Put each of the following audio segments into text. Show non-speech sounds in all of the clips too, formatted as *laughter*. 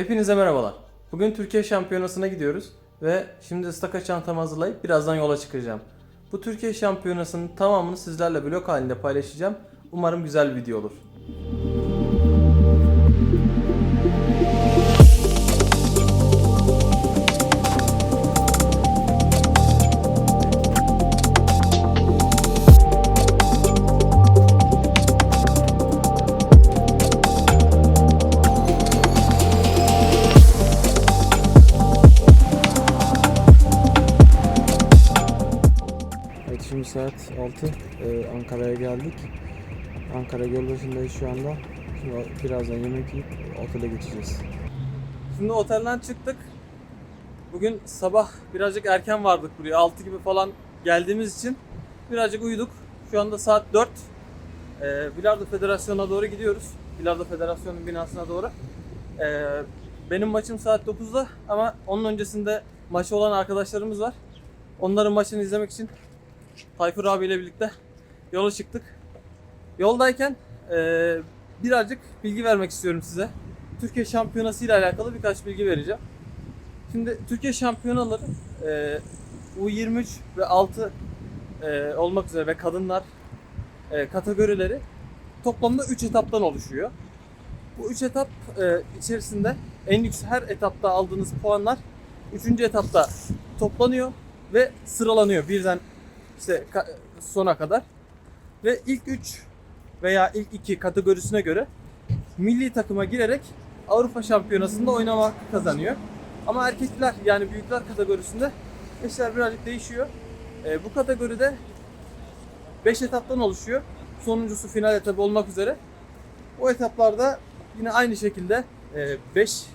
Hepinize merhabalar. Bugün Türkiye Şampiyonası'na gidiyoruz ve şimdi ıstaka çantamı hazırlayıp birazdan yola çıkacağım. Bu Türkiye Şampiyonası'nın tamamını sizlerle blog halinde paylaşacağım. Umarım güzel bir video olur. 6. Ee, Ankara'ya geldik. Ankara Gölbaşı'ndayız şu anda. Şimdi birazdan yemek yiyip otele geçeceğiz. Şimdi otelden çıktık. Bugün sabah birazcık erken vardık buraya. 6 gibi falan geldiğimiz için birazcık uyuduk. Şu anda saat 4. Ee, Bilardo Federasyonu'na doğru gidiyoruz. Bilardo Federasyonu'nun binasına doğru. Ee, benim maçım saat 9'da ama onun öncesinde maçı olan arkadaşlarımız var. Onların maçını izlemek için Tayfur abiyle birlikte yola çıktık. Yoldayken eee, birazcık bilgi vermek istiyorum size. Türkiye Şampiyonası ile alakalı birkaç bilgi vereceğim. Şimdi Türkiye Şampiyonaları eee, U23 ve 6 eee, olmak üzere ve kadınlar eee, kategorileri toplamda 3 etaptan oluşuyor. Bu 3 etap eee, içerisinde en yüksek her etapta aldığınız puanlar 3. etapta toplanıyor ve sıralanıyor birden işte sona kadar. Ve ilk 3 veya ilk 2 kategorisine göre milli takıma girerek Avrupa Şampiyonası'nda oynama hakkı kazanıyor. Ama erkekler yani büyükler kategorisinde işler birazcık değişiyor. Ee, bu kategoride 5 etaptan oluşuyor. Sonuncusu final etabı olmak üzere. O etaplarda yine aynı şekilde 5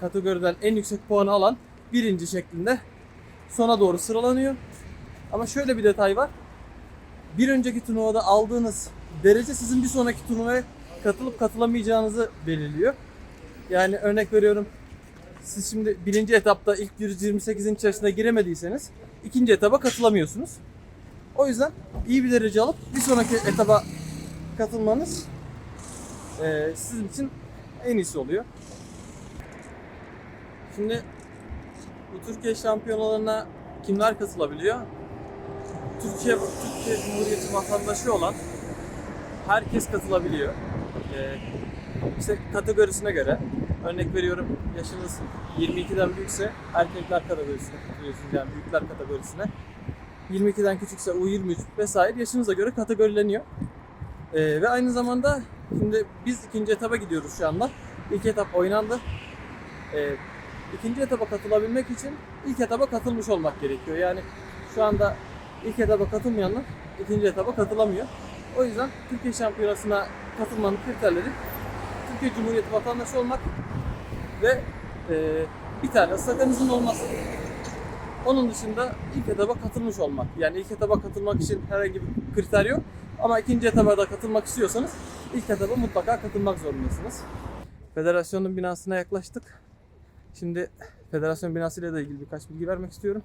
kategoriden en yüksek puanı alan birinci şeklinde sona doğru sıralanıyor. Ama şöyle bir detay var. Bir önceki turnuvada aldığınız derece sizin bir sonraki turnuvaya katılıp katılamayacağınızı belirliyor. Yani örnek veriyorum. Siz şimdi birinci etapta ilk 128'in içerisine giremediyseniz ikinci etaba katılamıyorsunuz. O yüzden iyi bir derece alıp bir sonraki etaba katılmanız eee, sizin için en iyisi oluyor. Şimdi bu Türkiye şampiyonalarına kimler katılabiliyor? Türkiye Türkiye Cumhuriyeti vatandaşı olan herkes katılabiliyor. Ee, kategorisine göre örnek veriyorum yaşınız 22'den büyükse erkekler kategorisine katılıyorsunuz yani büyükler kategorisine. 22'den küçükse U23 vesaire yaşınıza göre kategorileniyor. Ee, ve aynı zamanda şimdi biz ikinci etaba gidiyoruz şu anda. İlk etap oynandı. Ee, ikinci etaba katılabilmek için ilk etaba katılmış olmak gerekiyor. Yani şu anda ilk etaba katılmayanlar ikinci etaba katılamıyor. O yüzden Türkiye Şampiyonası'na katılmanın kriterleri Türkiye Cumhuriyeti vatandaşı olmak ve e, bir tane ıstakanızın olması. Onun dışında ilk etaba katılmış olmak. Yani ilk etaba katılmak için herhangi bir kriter yok. Ama ikinci etaba da katılmak istiyorsanız ilk etaba mutlaka katılmak zorundasınız. Federasyonun binasına yaklaştık. Şimdi federasyon binasıyla da ilgili birkaç bilgi vermek istiyorum.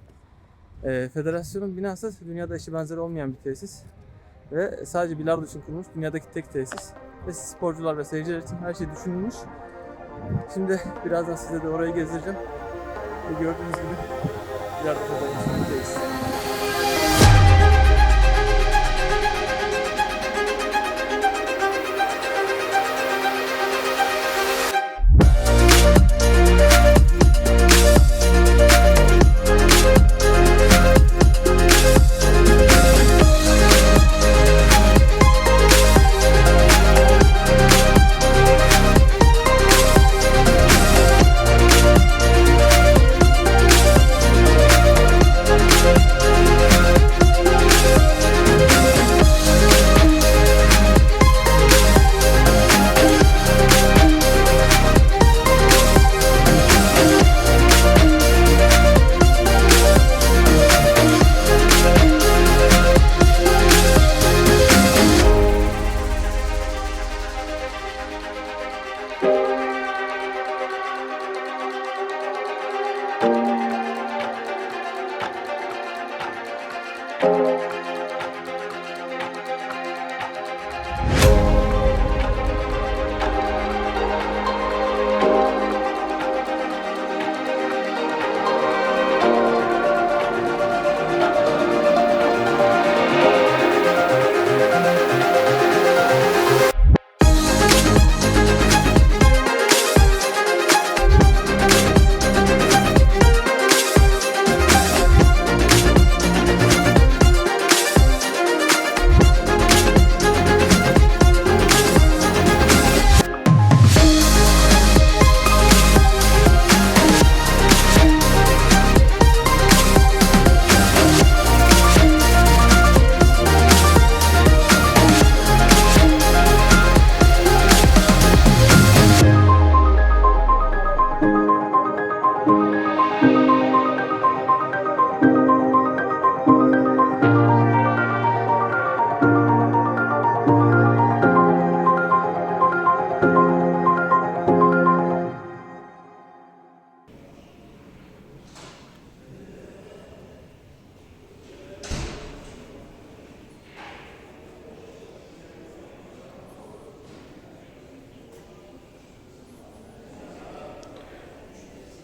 Ee, federasyonun binası dünyada eşi benzeri olmayan bir tesis. Ve sadece bilardo için kurulmuş dünyadaki tek tesis. Ve sporcular ve seyirciler için her şey düşünülmüş. Şimdi birazdan size de orayı gezdireceğim. Ve gördüğünüz gibi bilardo federasyonundayız.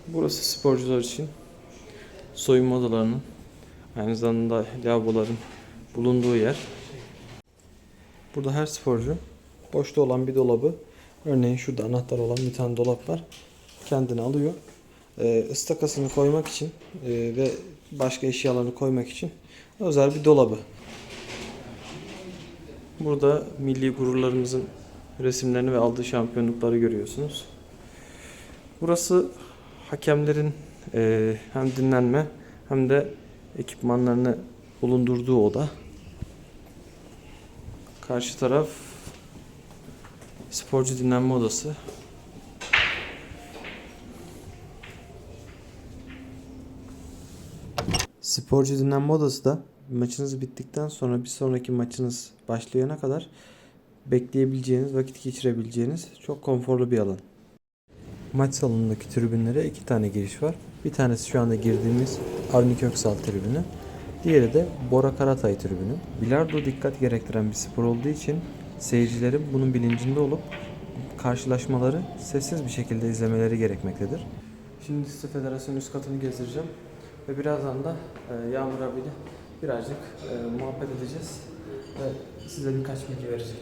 Burası sporcular için soyunma odalarının aynı zamanda lavaboların bulunduğu yer. Burada her sporcu boşta olan bir dolabı örneğin şurada anahtar olan bir tane dolap var. Kendini alıyor. Ee, ıstakasını koymak için e, ve başka eşyalarını koymak için özel bir dolabı. Burada milli gururlarımızın resimlerini ve aldığı şampiyonlukları görüyorsunuz. Burası hakemlerin e, hem dinlenme hem de ekipmanlarını bulundurduğu oda. Karşı taraf sporcu dinlenme odası. Sporcu dinlenme odası da maçınız bittikten sonra bir sonraki maçınız başlayana kadar bekleyebileceğiniz, vakit geçirebileceğiniz çok konforlu bir alan. Maç salonundaki tribünlere iki tane giriş var. Bir tanesi şu anda girdiğimiz Avni Köksal tribünü. Diğeri de Bora Karatay tribünü. Bilardo dikkat gerektiren bir spor olduğu için seyircilerin bunun bilincinde olup karşılaşmaları sessiz bir şekilde izlemeleri gerekmektedir. Şimdi size federasyon üst katını gezdireceğim ve birazdan da e, Yağmur abiyle birazcık e, muhabbet edeceğiz ve size birkaç bilgi verecek.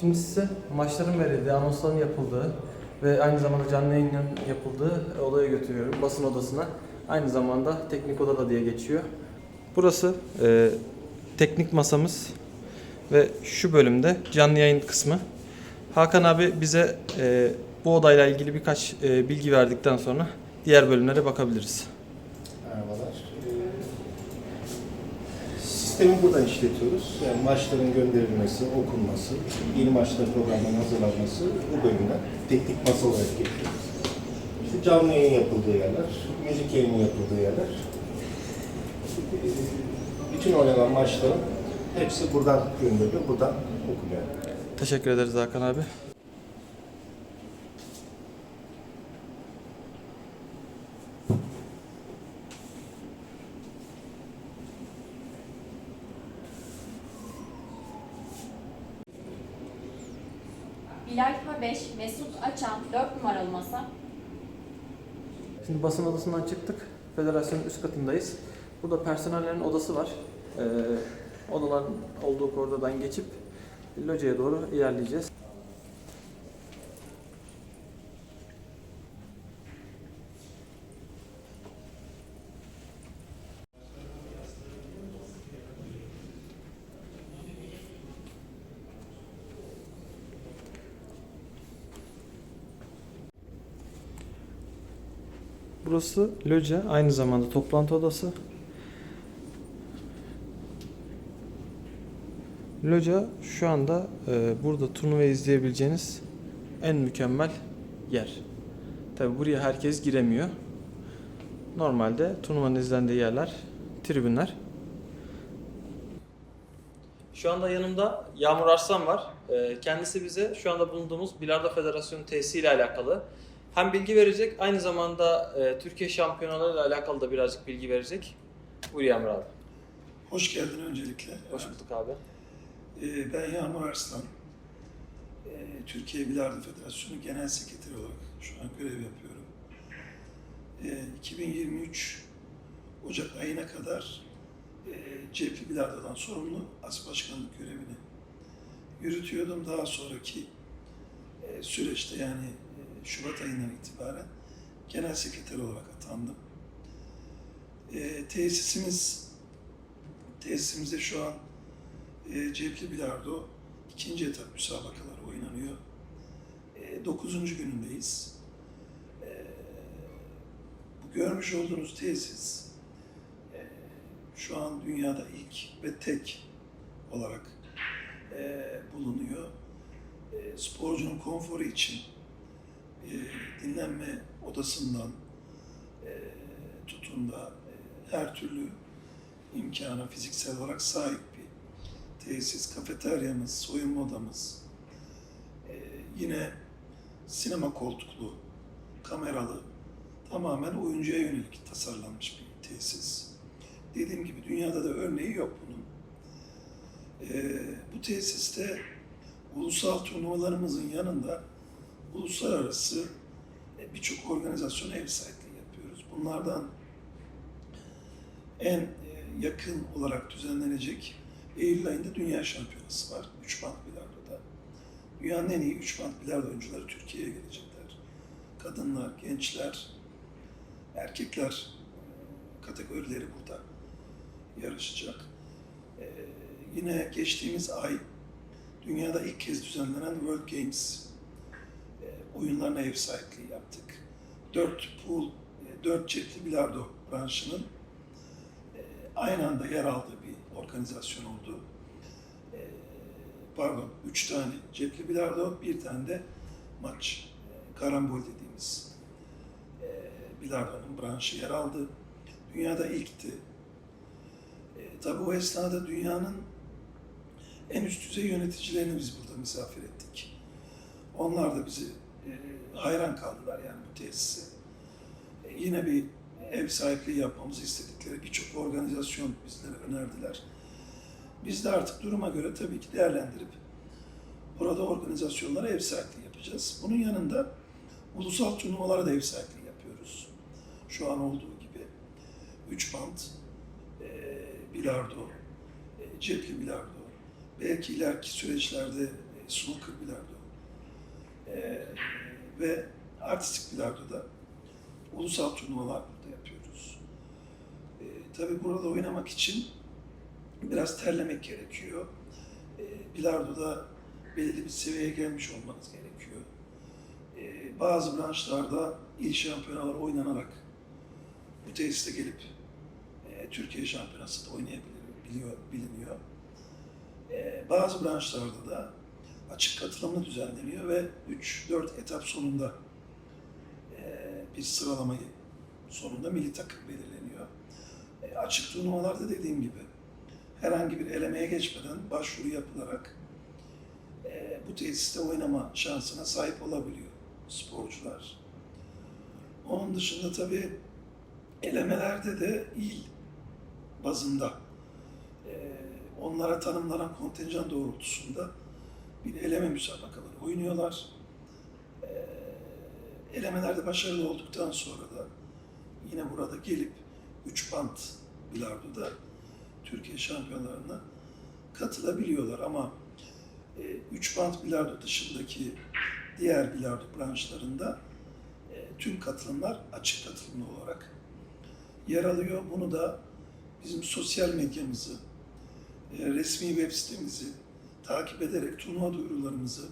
Şimdi size maçların verildiği, anonsların yapıldığı ve aynı zamanda canlı yayının yapıldığı odaya götürüyorum. Basın odasına. Aynı zamanda teknik oda da diye geçiyor. Burası e, teknik masamız ve şu bölümde canlı yayın kısmı. Hakan abi bize e, bu odayla ilgili birkaç e, bilgi verdikten sonra diğer bölümlere bakabiliriz. Merhabalar. Ee, Sistemi buradan işletiyoruz. Yani maçların gönderilmesi, okunması, yeni maçlar programının hazırlanması bu bölümden teknik masa olarak geçiyor. İşte canlı yayın yapıldığı yerler, müzik yayını yapıldığı yerler. Bütün oynanan maçların hepsi buradan gönderiliyor, buradan okunuyor. Teşekkür ederiz Hakan abi. Şimdi basın odasından çıktık. Federasyonun üst katındayız. Burada personellerin odası var. Ee, odaların olduğu koridordan geçip locaya doğru ilerleyeceğiz. Burası loca, aynı zamanda toplantı odası. Loca şu anda e, burada turnuva izleyebileceğiniz en mükemmel yer. Tabi buraya herkes giremiyor. Normalde turnuvanın izlendiği yerler tribünler. Şu anda yanımda Yağmur Arslan var. E, Kendisi bize şu anda bulunduğumuz Bilardo Federasyonu tesisi ile alakalı hem bilgi verecek aynı zamanda e, Türkiye şampiyonaları ile alakalı da birazcık bilgi verecek. Buyur Yağmur abi. Hoş geldin öncelikle. Hoş bulduk abi. Ee, ben Yağmur Arslan. Ee, Türkiye Bilardo Federasyonu Genel Sekreteri olarak şu an görev yapıyorum. Ee, 2023 Ocak ayına kadar e, cepli bilardodan sorumlu as başkanlık görevini yürütüyordum. Daha sonraki e, süreçte yani Şubat ayından itibaren genel sekreter olarak atandım. E, tesisimiz tesisimizde şu an e, Cepli Bilardo ikinci etap müsabakaları oynanıyor. E, dokuzuncu günündeyiz. E, bu görmüş olduğunuz tesis e, şu an dünyada ilk ve tek olarak e, bulunuyor. E, sporcunun konforu için e, dinlenme odasından e, tutun da e, her türlü imkana fiziksel olarak sahip bir tesis, kafeteryamız, soyunma odamız, e, yine sinema koltuklu, kameralı, tamamen oyuncuya yönelik tasarlanmış bir tesis. Dediğim gibi dünyada da örneği yok bunun. E, bu tesiste ulusal turnuvalarımızın yanında uluslararası e, birçok organizasyona ev sahipliği Bunlardan en e, yakın olarak düzenlenecek Eylül ayında Dünya Şampiyonası var. 3 band bilardoda. Dünyanın en iyi 3 band bilardo oyuncuları Türkiye'ye gelecekler. Kadınlar, gençler, erkekler e, kategorileri burada yarışacak. E, yine geçtiğimiz ay dünyada ilk kez düzenlenen World Games e, oyunlarına ev sahipliği yaptık. Dört pool, e, dört cepli bilardo branşının e, aynı anda yer aldığı bir organizasyon oldu. E, pardon, üç tane cepli bilardo, bir tane de maç, karambol dediğimiz bilardonun branşı yer aldı. Dünyada ilkti. E, tabii o esnada dünyanın en üst düzey yöneticilerini biz burada misafir ettik. Onlar da bizi hayran kaldılar yani bu tesise. E, yine bir ev sahipliği yapmamızı istedikleri birçok organizasyon bizlere önerdiler. Biz de artık duruma göre tabii ki değerlendirip burada organizasyonlara ev sahipliği yapacağız. Bunun yanında ulusal turnuvalara da ev sahipliği yapıyoruz. Şu an olduğu gibi. Üç band, e, bilardo, e, cepli bilardo, belki ileriki süreçlerde e, snooker bilardo e, ve artistik bilardoda ulusal turnuvalar burada yapıyoruz. E, tabii burada oynamak için biraz terlemek gerekiyor. E, bilardoda belirli bir seviyeye gelmiş olmanız gerekiyor. E, bazı branşlarda il şampiyonalar oynanarak bu tesiste gelip e, Türkiye şampiyonası da oynayabiliyor, biliniyor. E, bazı branşlarda da açık katılımlı düzenleniyor ve 3-4 etap sonunda e, bir sıralamayı sonunda milli takım belirleniyor. E, açık turnuvalarda dediğim gibi herhangi bir elemeye geçmeden başvuru yapılarak e, bu tesiste oynama şansına sahip olabiliyor sporcular. Onun dışında tabii elemelerde de il bazında onlara tanımlanan kontenjan doğrultusunda bir eleme müsabakaları oynuyorlar. E, elemelerde başarılı olduktan sonra da yine burada gelip 3 band bilardoda Türkiye şampiyonlarına katılabiliyorlar ama 3 band bilardo dışındaki diğer bilardo branşlarında e, tüm katılımlar açık katılımlı olarak yer alıyor. Bunu da bizim sosyal medyamızı, e, resmi web sitemizi takip ederek, turnuva duyurularımızı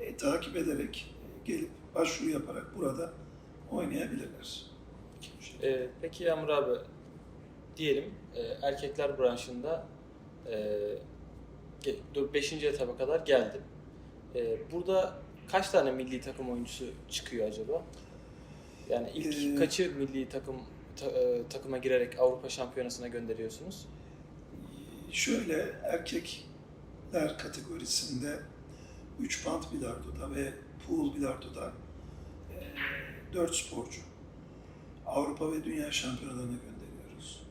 e, takip ederek e, gelip başvuru yaparak burada oynayabilirler. Ee, peki Yağmur abi, diyelim e, erkekler branşında 5. etaba kadar geldim. E, burada kaç tane milli takım oyuncusu çıkıyor acaba? Yani ilk Ee, kaçı milli takım ta- e, takıma girerek Avrupa Şampiyonası'na gönderiyorsunuz? Şöyle erkekler kategorisinde 3 band bilardoda ve pool bilardoda 4 sporcu Avrupa ve Dünya şampiyonalarına gönderiyoruz.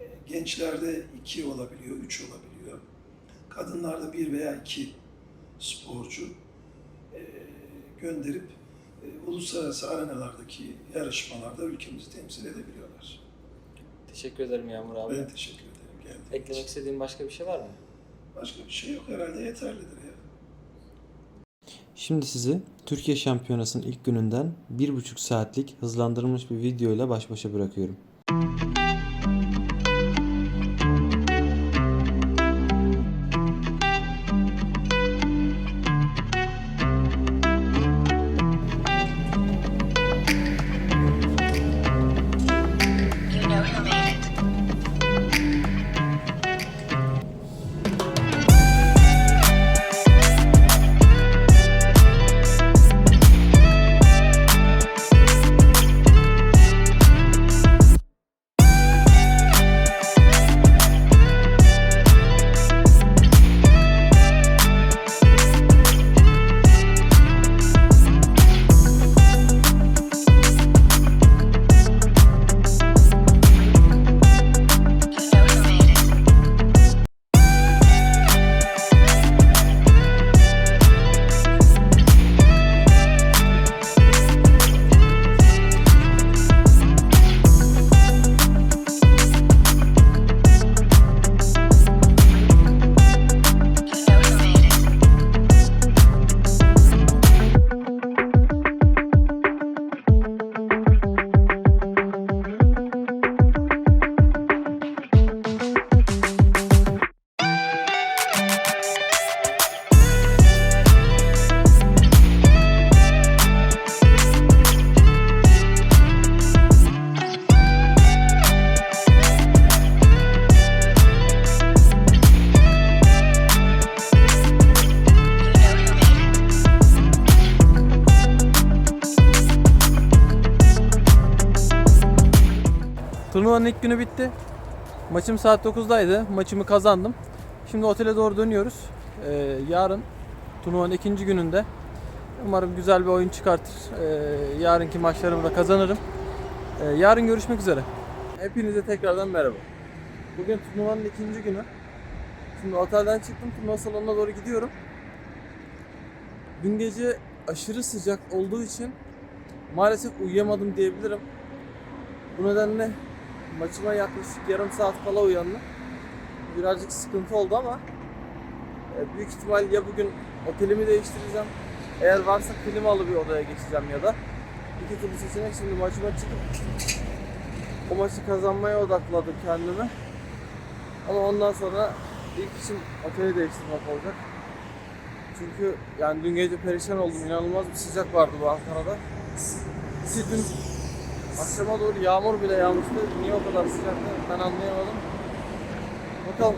E, Gençlerde 2 olabiliyor, 3 olabiliyor. Kadınlarda 1 veya 2 sporcu e, gönderip e, uluslararası arenalardaki yarışmalarda ülkemizi temsil edebiliyorlar. Teşekkür ederim Yağmur abi. Ben teşekkür ederim. geldiğiniz Eklemek için. istediğin başka bir şey var mı? Başka bir şey yok herhalde yeterlidir ya. Şimdi sizi Türkiye Şampiyonası'nın ilk gününden 1,5 saatlik hızlandırılmış bir video ile baş başa bırakıyorum. Turnuvanın ilk günü bitti. Maçım saat 9'daydı. Maçımı kazandım. Şimdi otele doğru dönüyoruz. Ee, yarın turnuvanın ikinci gününde umarım güzel bir oyun çıkartır. Ee, yarınki maçlarımı da kazanırım. Ee, yarın görüşmek üzere. Hepinize tekrardan merhaba. Bugün turnuvanın ikinci günü. Şimdi otelden çıktım. Turnuva salonuna doğru gidiyorum. Dün gece aşırı sıcak olduğu için maalesef uyuyamadım diyebilirim. Bu nedenle maçıma yaklaşık yarım saat kala uyandım. Birazcık sıkıntı oldu ama e, büyük ihtimal ya bugün otelimi değiştireceğim. Eğer varsa klimalı bir odaya geçeceğim ya da iki türlü seçenek şimdi maçıma çıkıp o maçı kazanmaya odakladım kendimi. Ama ondan sonra ilk işim oteli değiştirmek olacak. Çünkü yani dün gece perişan oldum. İnanılmaz bir sıcak vardı bu Ankara'da. Ki dün akşama doğru yağmur bile yağmıştı. Niye o kadar sıcaktı ben anlayamadım. Bakalım.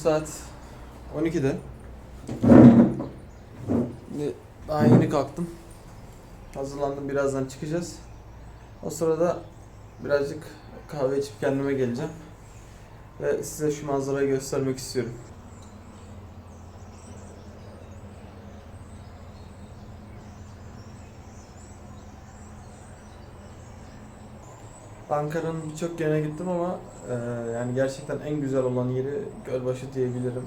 Saat 12'de. Şimdi daha yeni kalktım. Hazırlandım birazdan çıkacağız. O sırada birazcık kahve içip kendime geleceğim. Ve size şu manzarayı göstermek istiyorum. Ankara'nın birçok yerine gittim ama e, yani gerçekten en güzel olan yeri Gölbaşı diyebilirim.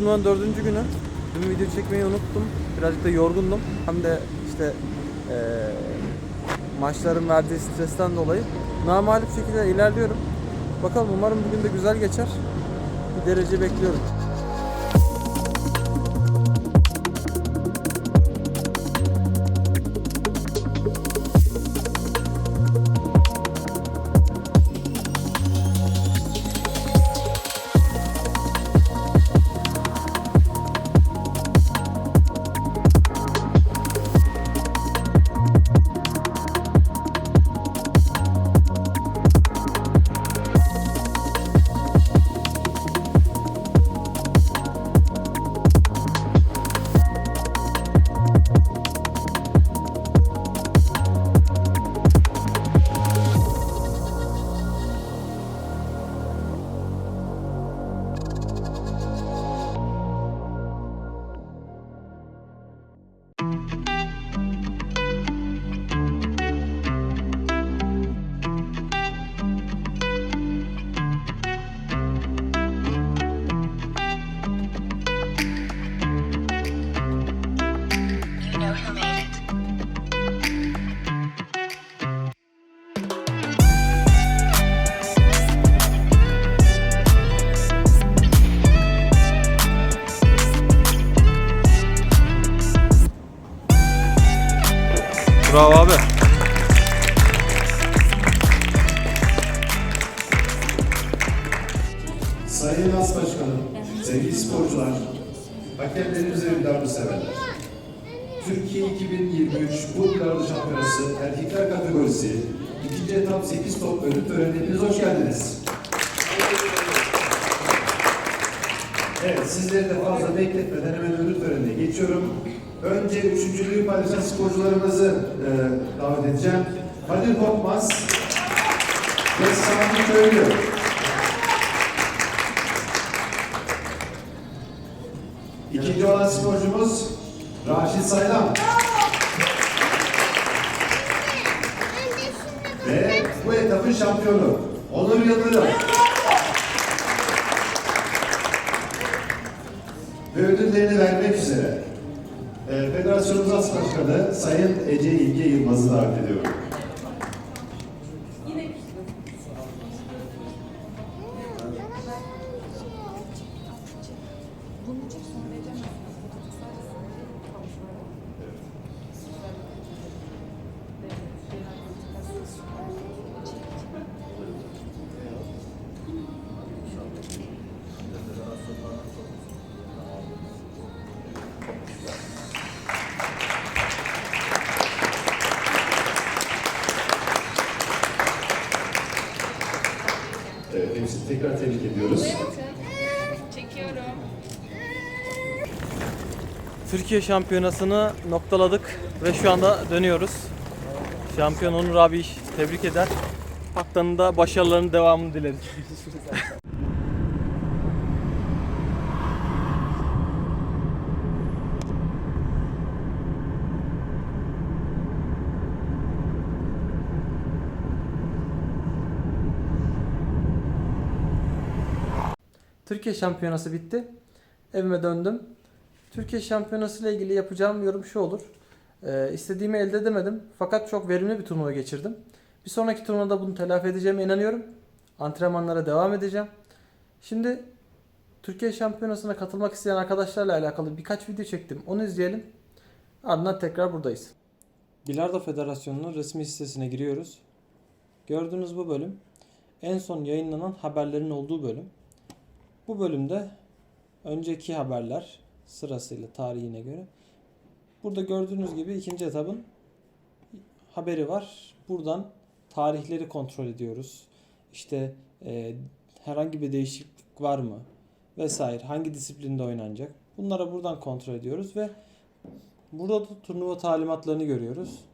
Turnuvanın dördüncü günü. Dün video çekmeyi unuttum. Birazcık da yorgundum. Hem de işte eee maçların verdiği stresten dolayı namalip şekilde ilerliyorum. Bakalım umarım bugün de güzel geçer. Bir derece bekliyorum. Bravo abi. Sayın As Başkanım, sevgili sporcular, hakemlerimiz ve bilardo severler. Türkiye 2023 Bu Bilardo Şampiyonası Erkekler Kategorisi ikinci etap 8 top ödül törenine hoş geldiniz. Evet, sizleri de fazla bekletmeden hemen ödül törenine geçiyorum. Önce üçüncülüğü paylaşan sporcularımızı e, davet edeceğim. Halil Korkmaz ve Sami Köylü. İkinci olan sporcumuz Raşit Saylan. Ve bu etapın şampiyonu Onur Yıldırım. Ve ödüllerini vermek üzere Federasyonumuz As Başkanı Sayın Ece İlge Yılmaz'ı davet ediyorum. Evet, hepsini tekrar tebrik ediyoruz. Türkiye şampiyonasını noktaladık ve şu anda dönüyoruz. Şampiyon Onur abi tebrik eder. Haftanın da başarılarının devamını dileriz. *laughs* Türkiye şampiyonası bitti. Evime döndüm. Türkiye şampiyonası ile ilgili yapacağım yorum şu olur. Ee, istediğimi elde edemedim. Fakat çok verimli bir turnuva geçirdim. Bir sonraki turnuvada bunu telafi edeceğime inanıyorum. Antrenmanlara devam edeceğim. Şimdi Türkiye şampiyonasına katılmak isteyen arkadaşlarla alakalı birkaç video çektim. Onu izleyelim. Ardından tekrar buradayız. Bilardo Federasyonu'nun resmi sitesine giriyoruz. Gördüğünüz bu bölüm en son yayınlanan haberlerin olduğu bölüm. Bu bölümde önceki haberler sırasıyla tarihine göre. Burada gördüğünüz gibi ikinci etabın haberi var. Buradan tarihleri kontrol ediyoruz. İşte e, herhangi bir değişiklik var mı vesaire hangi disiplinde oynanacak. Bunlara buradan kontrol ediyoruz ve burada da turnuva talimatlarını görüyoruz.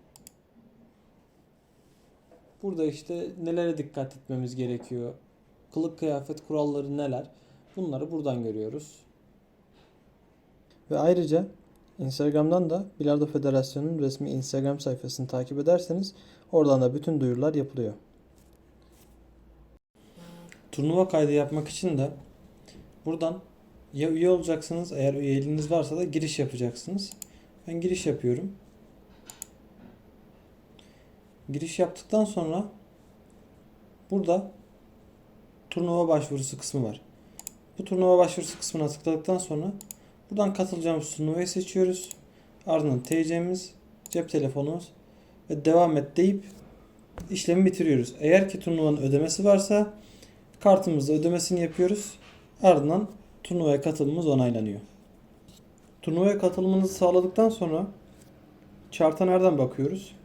Burada işte nelere dikkat etmemiz gerekiyor. Kılık kıyafet kuralları neler? Bunları buradan görüyoruz. Ve ayrıca Instagram'dan da Bilardo Federasyonu'nun resmi Instagram sayfasını takip ederseniz oradan da bütün duyurular yapılıyor. Turnuva kaydı yapmak için de buradan ya üye olacaksınız eğer üyeliğiniz varsa da giriş yapacaksınız. Ben giriş yapıyorum. Giriş yaptıktan sonra burada turnuva başvurusu kısmı var. Bu turnuva başvurusu kısmına tıkladıktan sonra buradan katılacağımız turnuvayı seçiyoruz. Ardından TC'miz, cep telefonumuz ve devam et deyip işlemi bitiriyoruz. Eğer ki turnuvanın ödemesi varsa kartımızla ödemesini yapıyoruz. Ardından turnuvaya katılımımız onaylanıyor. Turnuvaya katılımınızı sağladıktan sonra chart'a nereden bakıyoruz?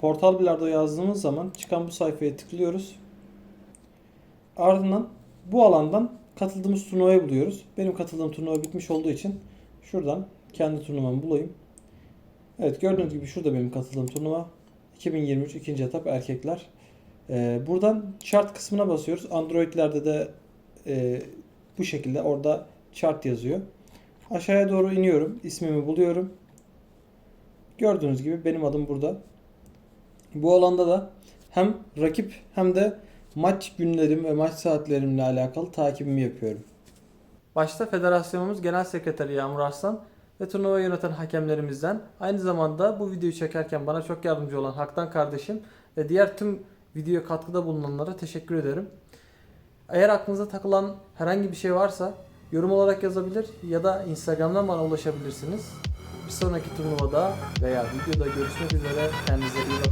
Portal Bilardo yazdığımız zaman çıkan bu sayfaya tıklıyoruz. Ardından bu alandan katıldığımız turnuvayı buluyoruz. Benim katıldığım turnuva bitmiş olduğu için şuradan kendi turnuvamı bulayım. Evet gördüğünüz gibi şurada benim katıldığım turnuva. 2023 ikinci etap erkekler. Ee, buradan chart kısmına basıyoruz. Android'lerde de e, bu şekilde orada chart yazıyor. Aşağıya doğru iniyorum. ismimi buluyorum. Gördüğünüz gibi benim adım burada. Bu alanda da hem rakip hem de maç günlerim ve maç saatlerimle alakalı takibimi yapıyorum. Başta federasyonumuz genel sekreteri Yağmur Arslan ve turnuva yöneten hakemlerimizden aynı zamanda bu videoyu çekerken bana çok yardımcı olan Haktan kardeşim ve diğer tüm videoya katkıda bulunanlara teşekkür ederim. Eğer aklınıza takılan herhangi bir şey varsa yorum olarak yazabilir ya da Instagram'dan bana ulaşabilirsiniz. Bir sonraki turnuvada veya videoda görüşmek üzere. Kendinize iyi